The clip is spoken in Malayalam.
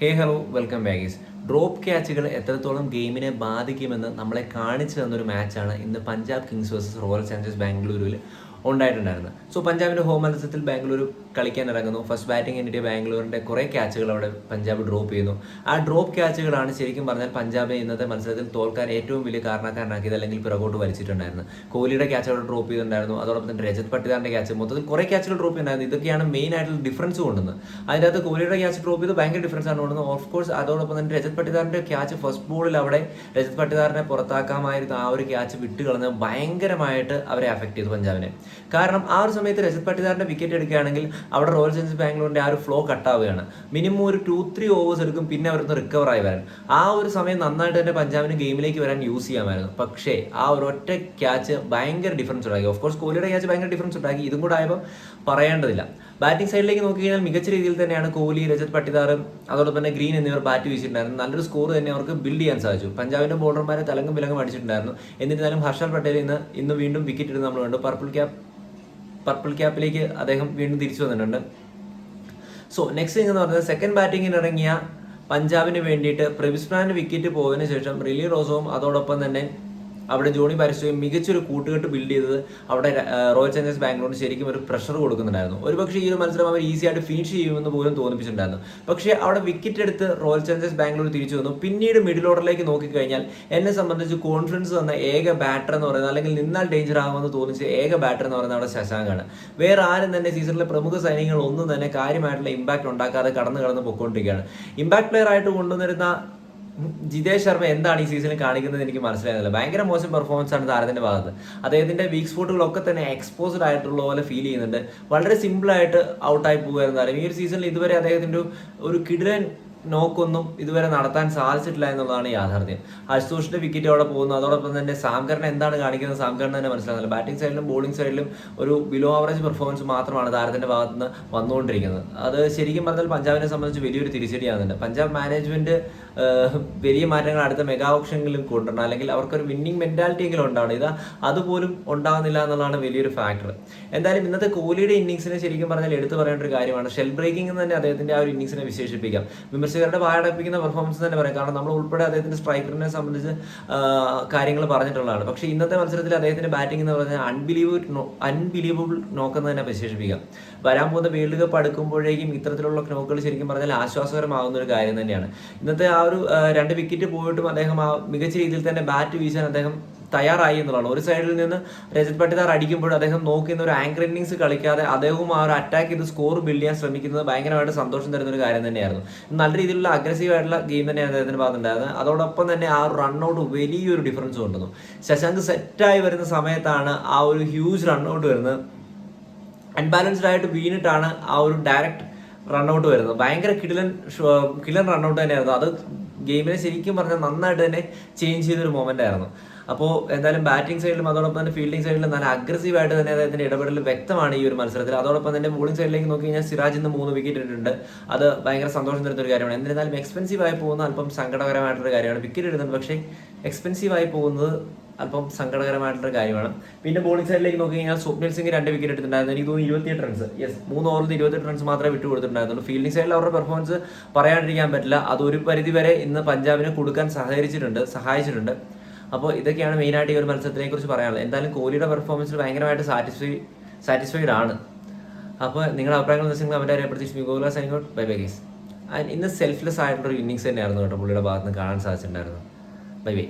ഹേ ഹലോ വെൽക്കം ബാഗീസ് ഡ്രോപ്പ് ക്യാച്ചുകൾ എത്രത്തോളം ഗെയിമിനെ ബാധിക്കുമെന്ന് നമ്മളെ കാണിച്ചു തന്നൊരു മാച്ചാണ് ഇന്ന് Punjab Kings versus Royal Challengers ബാംഗ്ലൂരിൽ ഉണ്ടായിട്ടുണ്ടായിരുന്നത് സോ പഞ്ചാബിന്റെ ഹോം മത്സരത്തിൽ ബാംഗ്ലൂർ കളിക്കാൻ ഇറങ്ങുന്നു. ഫസ്റ്റ് ബാറ്റിംഗ് എൻഡിയ ബാംഗ്ലൂരിന്റെ കുറേ ക്യാച്ചുകൾ അവിടെ പഞ്ചാബ് ഡ്രോപ്പ് ചെയ്യുന്നു. ആ ഡ്രോപ്പ് ക്യാച്ചുകളാണ് ശരിക്കും പറഞ്ഞാൽ പഞ്ചാബിനെ ഇന്നത്തെ മത്സരത്തിൽ തോൽക്കാൻ ഏറ്റവും വലിയ കാരണക്കാരനാക്കിയത് അല്ലെങ്കിൽ പിറകോട്ട് വലിച്ചിട്ടുണ്ടായിരുന്നു കോഹ്ലിയുടെ ക്യാച്ച് അവിടെ ഡ്രോപ്പ് ചെയ്തിട്ടുണ്ടായിരുന്നു. അതോടൊപ്പം തന്നെ രജത് പട്ടിദാറിന്റെ ക്യാച്ച് മൊത്തത്തിൽ കുറേ ക്യാച്ചുകൾ ഡ്രോപ്പ് ചെയ്യുന്നുണ്ടായിരുന്നു ഇതൊക്കെയാണ് മെയിൻ ആയിട്ടുള്ള ഡിഫറൻസ് കൊണ്ടുവന്നത്. അതിനകത്ത് കോഹ്ലിയുടെ ക്യാച്ച് ഡ്രോപ്പ് ചെയ്ത് ഭയങ്കര ഡിഫറൻസ് ആണ് കൊണ്ടുവന്നത്. ഓഫ് കോഴ്സ് അതോടൊപ്പം തന്നെ രജത് പട്ടിദാറിന്റെ ക്യാച്ച് ഫസ്റ്റ് ബോളിൽ അവിടെ രജത് പട്ടിദാറിനെ പുറത്താക്കാമായിരുന്നു ആ ഒരു ക്യാച്ച് വിട്ട് കളഞ്ഞ് ഭയങ്കരമായിട്ട് അവരെ അഫക്ട് ചെയ്തു പഞ്ചാബിനെ. കാരണം ആ ഒരു സമയത്ത് രജത് പട്ടിദാറിന്റെ വിക്കറ്റ് എടുക്കുകയാണെങ്കിൽ അവിടെ റോയൽ ചലഞ്ചേഴ്സ് ബാംഗ്ലൂരിന്റെ ആ ഒരു ഫ്ലോ കട്ടാവുകയാണ് മിനിമം ഒരു ടു ത്രീ ഓവേഴ്സ് എടുക്കും പിന്നെ അവർക്ക് റിക്കവർ ആയി വരാൻ. ആ ഒരു സമയം നന്നായിട്ട് തന്നെ പഞ്ചാബിന് ഗെയിമിലേക്ക് വരാൻ യൂസ് ചെയ്യാമായിരുന്നു. പക്ഷേ ആ ഒരു ഒറ്റ ക്യാച്ച് ഭയങ്കര ഡിഫറൻസ് ഉണ്ടാക്കി. ഓഫ് കോഴ്സ് കോഹ്ലിയുടെ ക്യാച്ച് ഭയങ്കര ഡിഫറൻസ് ഉണ്ടാക്കി. ഇതും കൂടെ ആയപ്പോൾ പറയേണ്ടതില്ല. ബാറ്റിംഗ് സൈഡിലേക്ക് നോക്കി കഴിഞ്ഞാൽ മികച്ച രീതിയിൽ തന്നെയാണ് കോഹ്ലി രജത് പട്ടിദാർ അതോടൊപ്പം തന്നെ ഗ്രീൻ എന്നിവർ ബാറ്റ് വീശിയിട്ടുണ്ടായിരുന്നു. നല്ലൊരു സ്കോർ തന്നെ അവർക്ക് ബിൽഡ് ചെയ്യാൻ സാധിച്ചു. പഞ്ചാബിന്റെ ബോളർമാരെ തലങ്ങും വിലങ്ങും അടിച്ചിട്ടുണ്ടായിരുന്നു. എന്നിരുന്നാലും ഹർഷൽ പട്ടേൽ ഇന്ന് ഇന്ന് വീണ്ടും വിക്കറ്റ് ഇടുന്ന നമ്മൾ കണ്ടു. പർപ്പിൾ ക്യാപ്പ് പർപ്പിൾ ക്യാപ്പിലേക്ക് അദ്ദേഹം വീണ്ടും തിരിച്ചു വന്നിട്ടുണ്ട്. സോ നെക്സ്റ്റ് എന്ന് പറഞ്ഞത് സെക്കൻഡ് ബാറ്റിങ്ങിന് ഇറങ്ങിയ പഞ്ചാബിന് വേണ്ടിയിട്ട് പ്രിവിസ്മാൻ വിക്കറ്റ് പോയതിനു ശേഷം റിലി റോസവും അതോടൊപ്പം തന്നെ അവിടെ ജോണി പാരിസ്റ്റോയും മികച്ചൊരു കൂട്ടുകെട്ട് ബിൽഡ് ചെയ്തത് അവിടെ റോയൽ ചലഞ്ചേഴ്സ് ബാംഗ്ലൂരിന് ശരിക്കും ഒരു പ്രഷർ കൊടുക്കുന്നുണ്ടായിരുന്നു. ഒരുപക്ഷെ ഈ ഒരു മത്സരം അവർ ഈസി ആയിട്ട് ഫിനിഷ് ചെയ്യുമെന്ന് പോലും തോന്നിപ്പിച്ചിട്ടുണ്ടായിരുന്നു. പക്ഷേ അവിടെ വിക്കറ്റ് എടുത്ത് റോയൽ ചലഞ്ചേഴ്സ് ബാംഗ്ലൂർ തിരിച്ചു വന്നു. പിന്നീട് മിഡിൽ ഓർഡറിലേക്ക് നോക്കിക്കഴിഞ്ഞാൽ എന്നെ സംബന്ധിച്ച് കോൺഫിഡൻസ് വന്ന ഏക ബാറ്റർ എന്ന് പറയുന്നത് അല്ലെങ്കിൽ നിന്നാൽ ഡേഞ്ചർ ആകുമെന്ന് തോന്നിച്ച ഏക ബാറ്റർ എന്ന് പറയുന്നത് അവിടെ ശശാങ്കാണ്. വേറെ ആരും തന്നെ സീസണിലെ പ്രമുഖ സൈനികൾ ഒന്നും തന്നെ കാര്യമായിട്ടുള്ള ഇമ്പാക്ട് ഉണ്ടാക്കാതെ കടന്നു കടന്ന് പൊയ്ക്കൊണ്ടിരിക്കുകയാണ് ഇമ്പാക്ട് പ്ലെയർ ആയിട്ട് കൊണ്ടുവന്നിരുന്ന ജിതേഷ് ശർമ്മ എന്താണ് ഈ സീസണിൽ കാണിക്കുന്നത് എനിക്ക് മനസ്സിലാകുന്നില്ല. ഭയങ്കര മോശം പെർഫോമൻസ് ആണ് താരത്തിന്റെ ഭാഗത്ത്. അദ്ദേഹത്തിന്റെ വീക്ക് സ്പോട്ടുകളൊക്കെ തന്നെ എക്സ്പോസ്ഡ് ആയിട്ടുള്ള പോലെ ഫീൽ ചെയ്യുന്നുണ്ട്. വളരെ സിമ്പിൾ ആയിട്ട് ഔട്ടായി പോകുമായിരുന്നു താരം. ഈ ഒരു സീസണിൽ ഇതുവരെ അദ്ദേഹത്തിന്റെ ഒരു- കിടിലൻ നോക്കൊന്നും ഇതുവരെ നടത്താൻ സാധിച്ചിട്ടില്ല എന്നുള്ളതാണ് യാഥാർത്ഥ്യം. അശുതോഷിന്റെ വിക്കറ്റ് അവിടെ പോകുന്നു? അതോടൊപ്പം തന്നെ സാംകറിന് എന്താണ് കാണിക്കുന്നത്? സാംകറിന് തന്നെ മനസ്സിലാകുന്നില്ല. ബാറ്റിംഗ് സൈഡിലും ബോളിംഗ് സൈഡിലും ഒരു ബിലോ ആവറേജ് പെർഫോമൻസ് മാത്രമാണ് താരത്തിന്റെ ഭാഗത്ത് നിന്ന് വന്നുകൊണ്ടിരിക്കുന്നത്. അത് ശരിക്കും പറഞ്ഞാൽ പഞ്ചാബിനെ സംബന്ധിച്ച് വലിയൊരു തിരിച്ചടിയാകുന്നുണ്ട് പഞ്ചാബ് മാനേജ്മെന്റ് വലിയ മാറ്റങ്ങൾ അടുത്ത മെഗാ ഓപ്ഷനിലും കൊണ്ടുവരണം. അല്ലെങ്കിൽ അവർക്കൊരു വിന്നിംഗ് മെന്റാലിറ്റി എങ്കിലും ഉണ്ടാവണം. ഇത് അതുപോലും ഉണ്ടാകുന്നില്ല എന്നുള്ളതാണ് വലിയൊരു ഫാക്ടർ എന്തായാലും ഇന്നത്തെ കോഹ്ലിയുടെ ഇന്നിങ്സിനെ ശരിക്കും പറഞ്ഞാൽ എടുത്തു പറയേണ്ട ഒരു കാര്യമാണ്. ഷെൽ ബ്രേക്കിംഗ് തന്നെ അദ്ദേഹത്തിന്റെ ആ ഒരു ഇന്നിങ്സിനെ വിശേഷിപ്പിക്കാം. വിമർശകരുടെ വായടപ്പിക്കുന്ന പെർഫോമൻസ് തന്നെ പറയാം. കാരണം നമ്മൾ ഉൾപ്പെടെ അദ്ദേഹത്തിന്റെ സ്ട്രൈക്കറിനെ സംബന്ധിച്ച് കാര്യങ്ങൾ പറഞ്ഞിട്ടുള്ളതാണ് പക്ഷേ ഇന്നത്തെ മത്സരത്തിൽ അദ്ദേഹത്തിന്റെ ബാറ്റിംഗ് എന്ന് പറഞ്ഞാൽ അൺബിലീവബിൾ അൺബിലീവബിൾ നോക്കുന്ന തന്നെ വിശേഷിപ്പിക്കാം. വരാൻ പോകുന്ന വേൾഡ് കപ്പ് അടുക്കുമ്പോഴേക്കും ഇത്തരത്തിലുള്ള നോക്കുകൾ ശരിക്കും പറഞ്ഞാൽ ആശ്വാസകരമാകുന്ന ഒരു കാര്യം തന്നെയാണ്. ഇന്നത്തെ ആ ഒരു രണ്ട് വിക്കറ്റ് പോയിട്ടും അദ്ദേഹം ആ മികച്ച രീതിയിൽ തന്നെ ബാറ്റ് വീശാൻ അദ്ദേഹം തയ്യാറായി എന്നുള്ളത് ഒരു സൈഡിൽ നിന്ന് രജത് പട്ടിദാർ അടിക്കുമ്പോൾ അദ്ദേഹം നോക്കുന്ന ഒരു ആങ്കർ ഇന്നിങ്സ് കളിക്കാതെ അദ്ദേഹവും ആ ഒരു അറ്റാക്ക് ചെയ്ത് സ്കോർ ബിൽഡ് ചെയ്യാൻ ശ്രമിക്കുന്നത് ഭയങ്കരമായിട്ട് സന്തോഷം തരുന്ന ഒരു കാര്യം തന്നെയായിരുന്നു. നല്ല രീതിയിലുള്ള അഗ്രസീവ് ആയിട്ടുള്ള ഗെയിം തന്നെയാണ് അദ്ദേഹത്തിന്റെ ഭാഗത്തുണ്ടായിരുന്നത്. അതോടൊപ്പം തന്നെ ആ റൺഔട്ട് വലിയൊരു ഡിഫറൻസ് കൊണ്ടുവന്നു. ശശാങ്ക് സെറ്റായി വരുന്ന സമയത്താണ് ആ ഒരു ഹ്യൂജ് റണ്ണൗട്ട് വരുന്നത്. അൺബാലൻസ്ഡ് ആയിട്ട് വീണിട്ടാണ് ആ ഒരു ഡയറക്റ്റ് റണ്ണൗട്ട് വരുന്നത്. ഭയങ്കര കിടിലൻ കിടിലൻ റണ്ണൗട്ട് തന്നെയായിരുന്നു. അത് ഗെയിമിനെ ശരിക്കും പറഞ്ഞാൽ നന്നായിട്ട് തന്നെ ചേഞ്ച് ചെയ്തൊരു മൊമെന്റ് ആയിരുന്നു. അപ്പോൾ എന്തായാലും ബാറ്റിംഗ് സൈഡിലും അതോടൊപ്പം തന്നെ ഫീൽഡിംഗ് സൈഡിലും നല്ല അഗ്രസീവ് ആയിട്ട് തന്നെ അദ്ദേഹത്തിന്റെ ഇടപെടൽ വ്യക്തമാണ് ഈ ഒരു മത്സരത്തിൽ. അതോടൊപ്പം തന്നെ ബോളിംഗ് സൈഡിലേക്ക് നോക്കി കഴിഞ്ഞാൽ സിറാജ് ഇന്ന് മൂന്ന് വിക്കറ്റ് ഇട്ടിട്ടുണ്ട്. അത് ഭയങ്കര സന്തോഷം തരുന്ന ഒരു കാര്യമാണ്. എന്നിരുന്നാലും എക്സ്പെൻസീവ് ആയി പോകുന്ന അല്പം സങ്കടകരമായിട്ടൊരു കാര്യമാണ്. വിക്കറ്റ് ഇടുന്നുണ്ട്. പക്ഷേ എക്സ്പെൻസീവ് ആയി പോകുന്നത് അല്പം സങ്കടകരമായിട്ടുള്ള കാര്യമാണ്. പിന്നെ ബോളിംഗ് സൈഡിലേക്ക് നോക്കി കഴിഞ്ഞാൽ സ്വപ്നിൽ സിംഗ് രണ്ട് വിക്കറ്റ് എടുത്തിട്ടുണ്ടായിരുന്നു എനിക്ക് തോന്നുന്നു ഇരുപത്തിയെട്ട് റൺസ് യെസ് മൂന്ന് ഓവറിൽ ഇരുപത്തെട്ട് റൺസ് മാത്രമേ വിട്ടു കൊടുത്തിട്ടുണ്ടായിരുന്നുള്ളൂ. ഫീൽഡിംഗ് സൈഡിൽ അവരുടെ പെർഫോമൻസ് പറയാണ്ടിരിക്കാൻ പറ്റില്ല. അത് ഒരു പരിധി വരെ ഇന്ന് പഞ്ചാബിനെ കൊടുക്കാൻ സഹകരിച്ചിട്ടുണ്ട് സഹായിച്ചിട്ടുണ്ട്. അപ്പോൾ ഇതൊക്കെയാണ് മെയിനായിട്ട് ഈ ഒരു മത്സരത്തിനെ കുറിച്ച് പറയാനുള്ളത്. എന്തായാലും കോഹ്ലിയുടെ പെർഫോമൻസിൽ ഭയങ്കരമായിട്ട് സാറ്റിസ്ഫൈ സാറ്റിസ്ഫൈഡ് ആണ്. അപ്പോൾ നിങ്ങളുടെ അഭിപ്രായങ്ങൾ വെച്ചാൽ അവരെ അറിയപ്പെടുത്തി ഗോകുല സൈനികോട്ട് ബൈ ബൈ ഗേസ് ആൻഡ് ഇന്ന് സെൽഫ്ലെസ് ആയിട്ടുള്ള ഒരു ഇന്നിങ്സ് തന്നെയായിരുന്നു കേട്ടോ പുള്ളിയുടെ ഭാഗത്ത് നിന്ന് കാണാൻ സാധിച്ചിട്ടുണ്ടായിരുന്നു ബൈ ബൈ